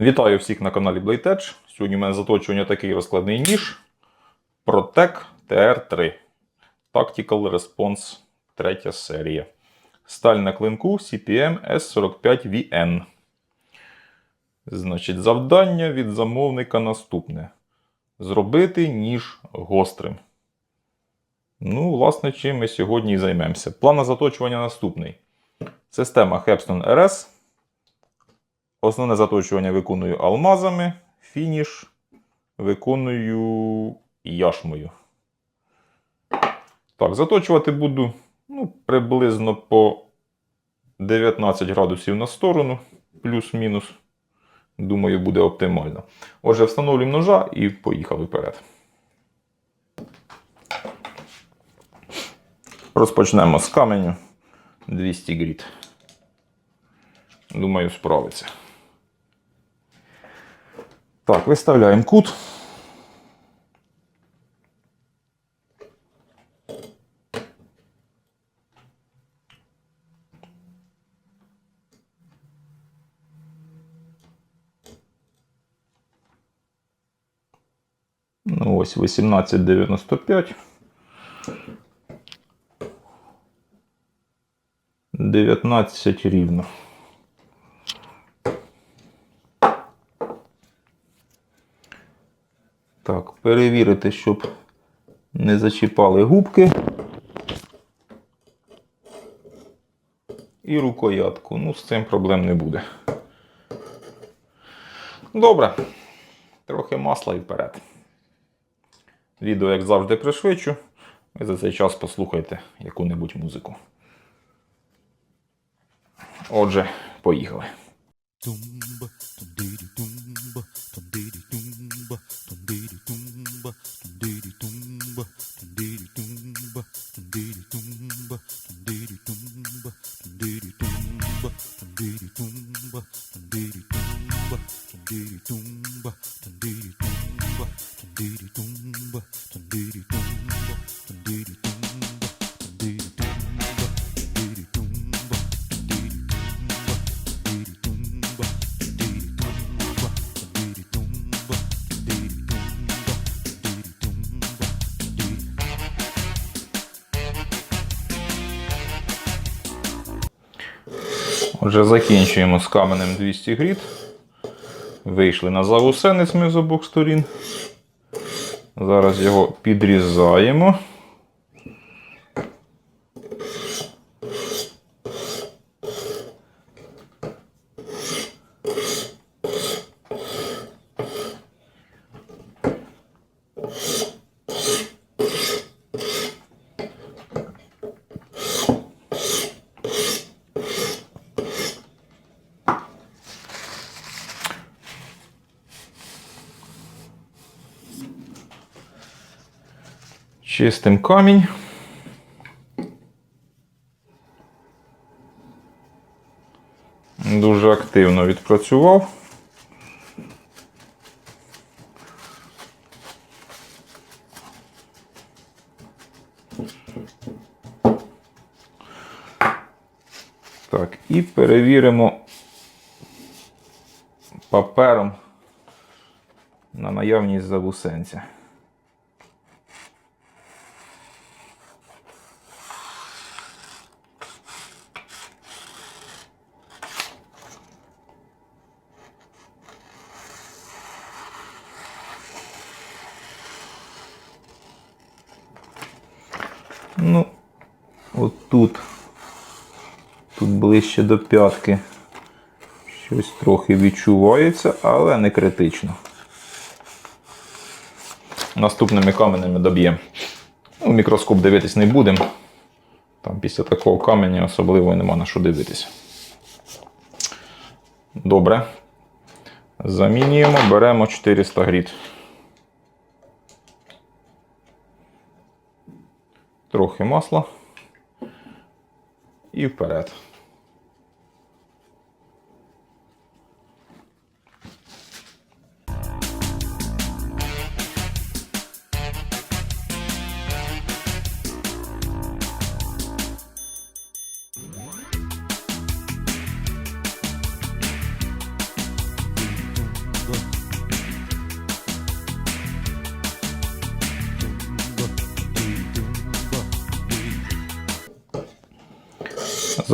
Вітаю всіх на каналі Blade Edge. Сьогодні у мене заточування такий розкладний ніж Protec TR3 Tactical Response 3 серія. Сталь на клинку CPM S45VN. Значить, завдання від замовника наступне: зробити ніж гострим. Ну, власне, чим ми сьогодні і займемося. План заточування наступний: система Hepstone RS. Основне заточування виконую алмазами, фініш виконую яшмою. Так, заточувати буду ну, приблизно по 19 градусів на сторону, плюс-мінус. Думаю, буде оптимально. Отже, встановлюємо ножа і поїхали вперед. Розпочнемо з каменю 200 гріт. Думаю, справиться. Так, виставляємо кут. Ну ось 1895. 19 рівно. Перевірити, щоб не зачіпали губки. І рукоятку. Ну, з цим проблем не буде. Добре. Трохи масла і вперед. Відео, як завжди, пришвидшу. Ви за цей час послухайте яку-небудь музику. Отже, поїхали. Tumdidi Отже, закінчуємо з каменем 200 гріт. Вийшли на завусенець ми з обох сторін. Зараз його підрізаємо. Чистим камінь. Дуже активно відпрацював. Так, і перевіримо папером на наявність завусенця. Ну, от тут, тут ближче до п'ятки щось трохи відчувається, але не критично. Наступними каменями доб'ємо. Ну, мікроскоп дивитись не будемо. Там після такого каменя особливо нема на що дивитися. Добре. Замінюємо, беремо 400 гріт. Трохи масла. І вперед.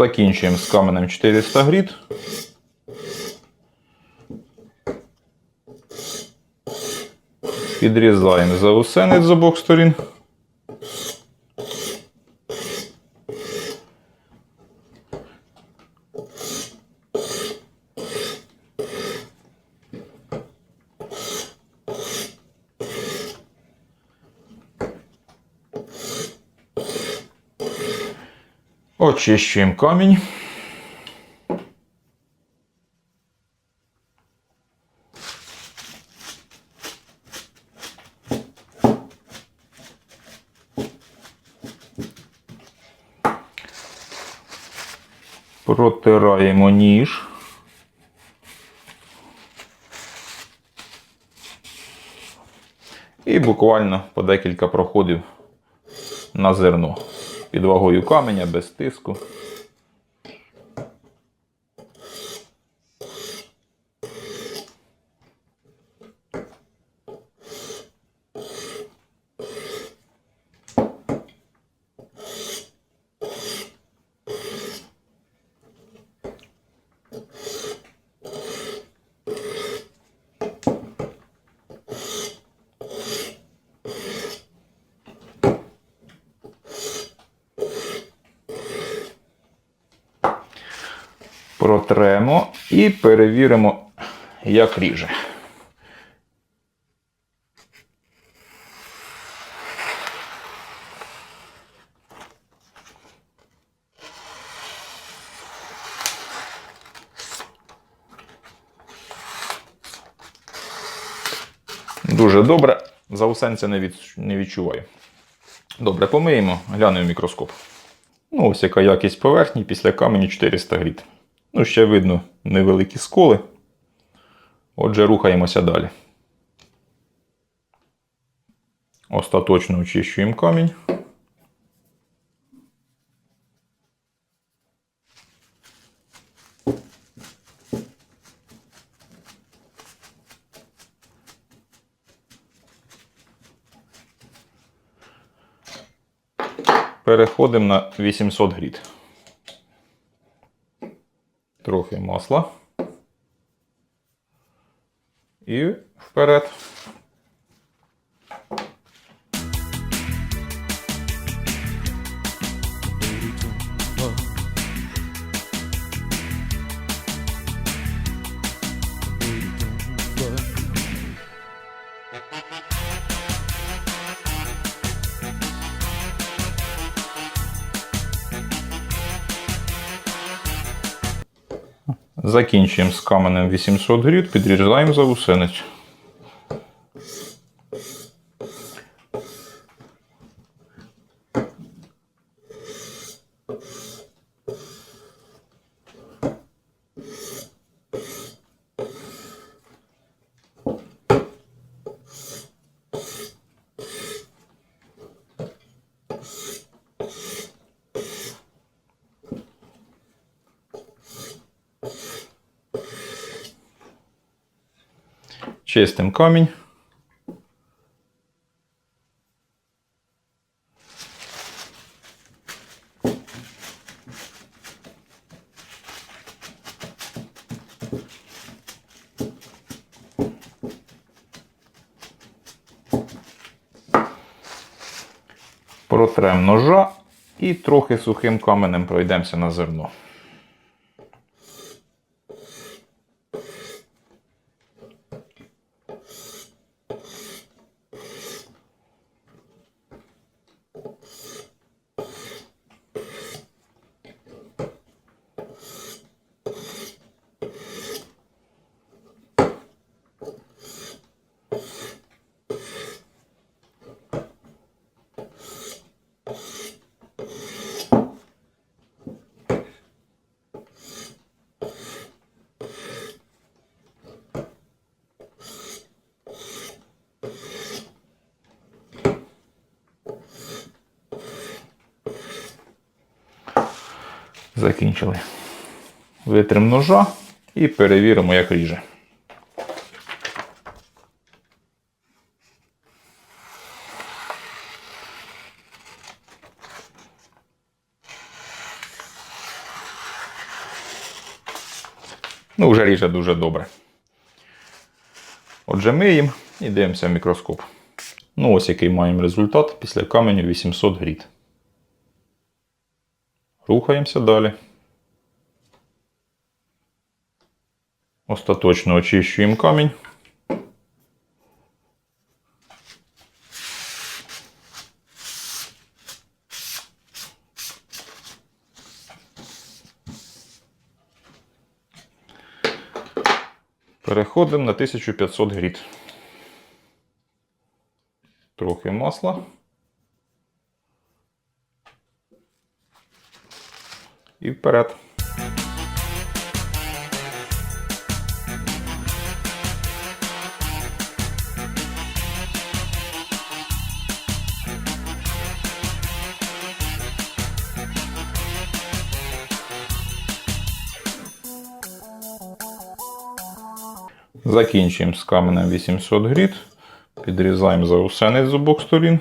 Закінчуємо з каменем 400 гріт. Підрізаємо заусенець з обох сторін. Очищуємо камінь. Протираємо ніж. І буквально по декілька проходів на зерно. Під вагою каменя, без тиску. Протремо і перевіримо, як ріже. Дуже добре. Заусенця не, від... не відчуваю. Добре, помиємо, глянемо в мікроскоп. Ну, ось яка якість поверхні після каменю 400 гріт. Ну, ще видно невеликі сколи. Отже, рухаємося далі. Остаточно очищуємо камінь. Переходимо на 800 гріт. Трохи масла. І вперед. Закінчуємо з каменем 800 гріт, підрізаємо заусенець. Чистим камінь. Протрем ножа і трохи сухим каменем пройдемося на зерно. Закінчили. Витрим ножа і перевіримо, як ріже. Ну, вже ріже дуже добре. Отже, миємо і дивимося в мікроскоп. Ну, ось який маємо результат після каменю 800 гріт. Рухаємося далі. Остаточно очищуємо камінь. Переходимо на 1500 гріт. Трохи масла. І вперед. Закінчуємо з каменем 800 гріт. Підрізаємо заусенець з обох сторін.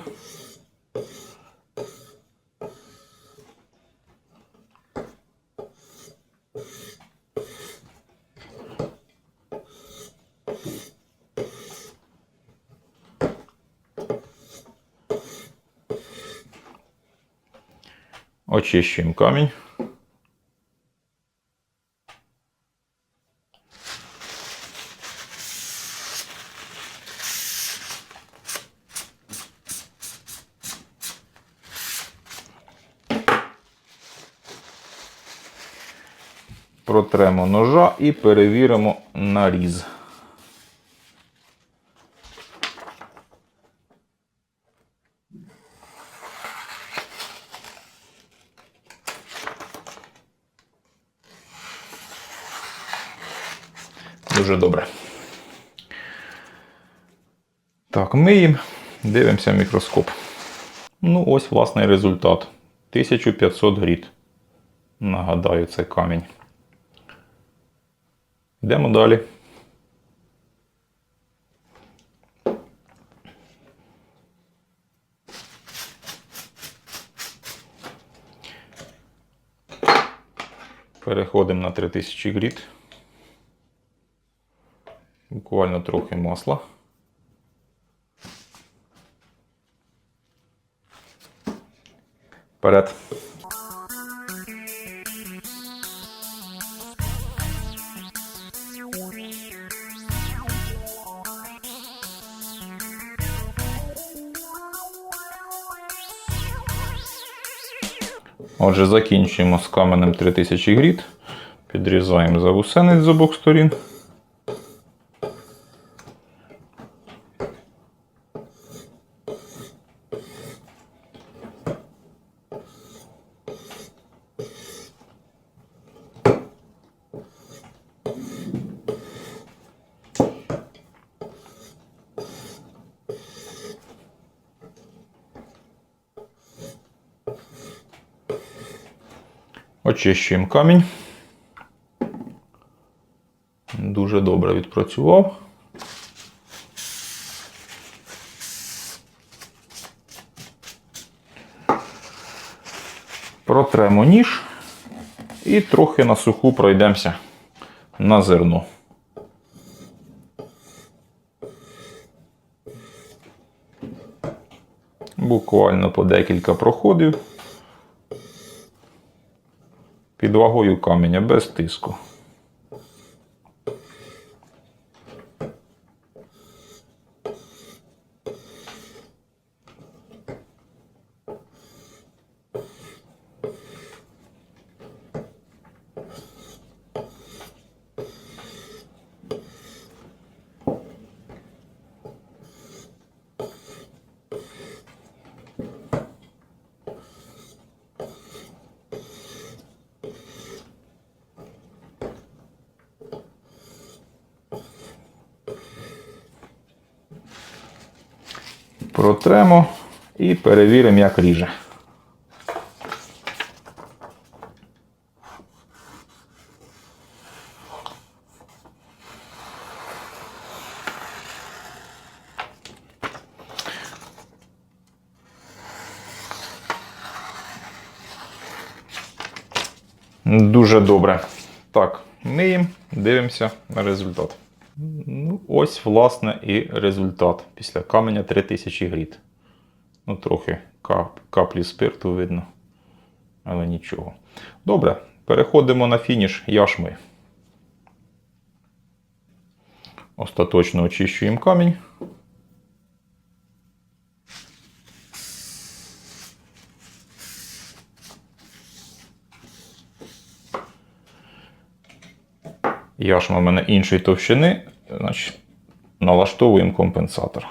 Очищуємо камінь. Протремо ножа і перевіримо наріз. Дуже добре. Так, миємо, дивимося мікроскоп. Ну, ось власний результат. 1500 гріт. Нагадаю, це камінь. Йдемо далі. Переходимо на 3000 гріт. Буквально трохи масла. Вперед. Отже, закінчуємо з каменем 3000 гріт. Підрізаємо завусенець з обох сторін. Очищуємо камінь. Дуже добре відпрацював. Протремо ніж і трохи на суху пройдемося на зерно. Буквально по декілька проходів. Під вагою каменя без тиску. Протремо і перевіримо, як ріже. Дуже добре. Так, миємо, дивимося на результат. Ну, ось, власне, і результат після каменя 3000 гріт. Ну, трохи кап, каплі спирту видно. Але нічого. Добре, переходимо на фініш яшми. Остаточно очищуємо камінь. Яшма в мене іншої товщини, значить, налаштовуємо компенсатор.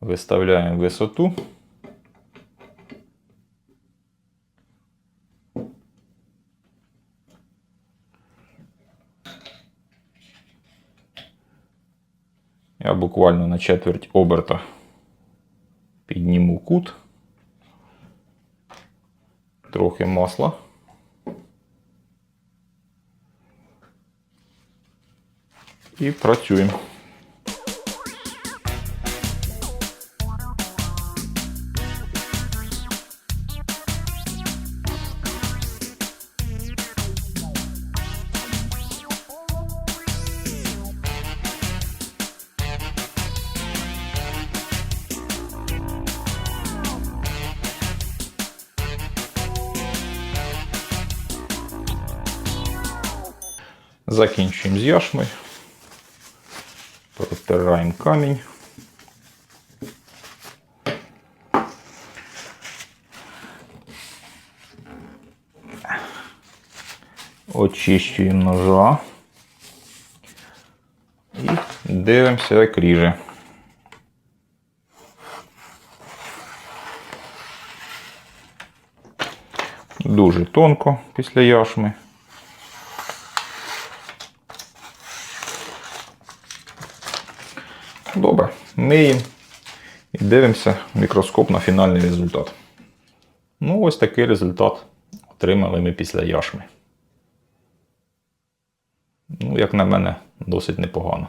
Виставляємо висоту. Я буквально на четверть оберта підніму кут. Трохи масла. І працюємо. Закінчуємо з яшмою. Протираємо камінь. Очищуємо ножа. І дивимося, як ріже. Дуже тонко після яшми. Миємо і дивимося мікроскоп на фінальний результат. Ну, ось такий результат отримали ми після яшми. Ну, як на мене, досить непогано.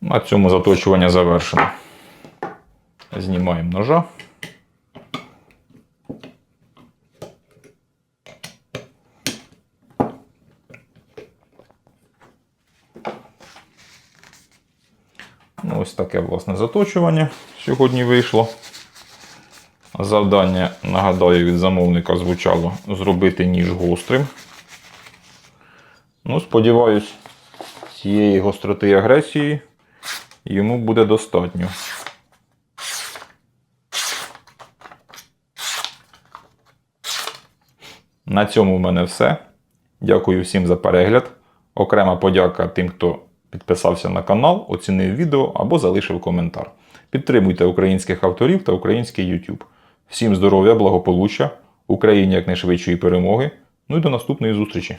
На цьому заточування завершено. Знімаємо ножа. Ну, ось таке власне заточування сьогодні вийшло. Завдання, нагадаю, від замовника звучало зробити ніж гострим. Ну, сподіваюсь, цієї гостроти і агресії йому буде достатньо. На цьому в мене все. Дякую всім за перегляд. Окрема подяка тим, хто підписався на канал, оцінив відео або залишив коментар. Підтримуйте українських авторів та український YouTube. Всім здоров'я, благополуччя, Україні якнайшвидшої перемоги. Ну і до наступної зустрічі!